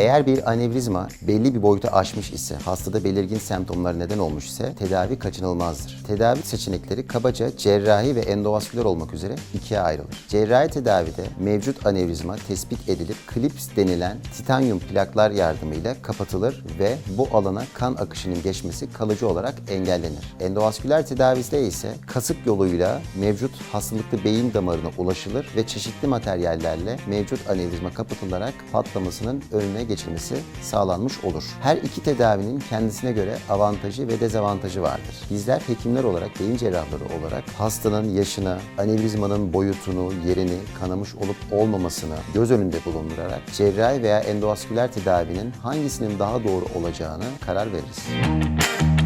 Eğer bir anevrizma belli bir boyutu aşmış ise, hastada belirgin semptomlar neden olmuş ise tedavi kaçınılmazdır. Tedavi seçenekleri kabaca cerrahi ve endovasküler olmak üzere ikiye ayrılır. Cerrahi tedavide mevcut anevrizma tespit edilip klips denilen titanyum plaklar yardımıyla kapatılır ve bu alana kan akışının geçmesi kalıcı olarak engellenir. Endovasküler tedavide ise kasık yoluyla mevcut hastalıklı beyin damarına ulaşılır ve çeşitli materyallerle mevcut anevrizma kapatılarak patlamasının önüne geçilmesi sağlanmış olur. Her iki tedavinin kendisine göre avantajı ve dezavantajı vardır. Bizler hekimler olarak, beyin cerrahları olarak hastanın yaşına, anevrizmanın boyutunu, yerini, kanamış olup olmamasını göz önünde bulundurarak cerrahi veya endovasküler tedavinin hangisinin daha doğru olacağını karar veririz.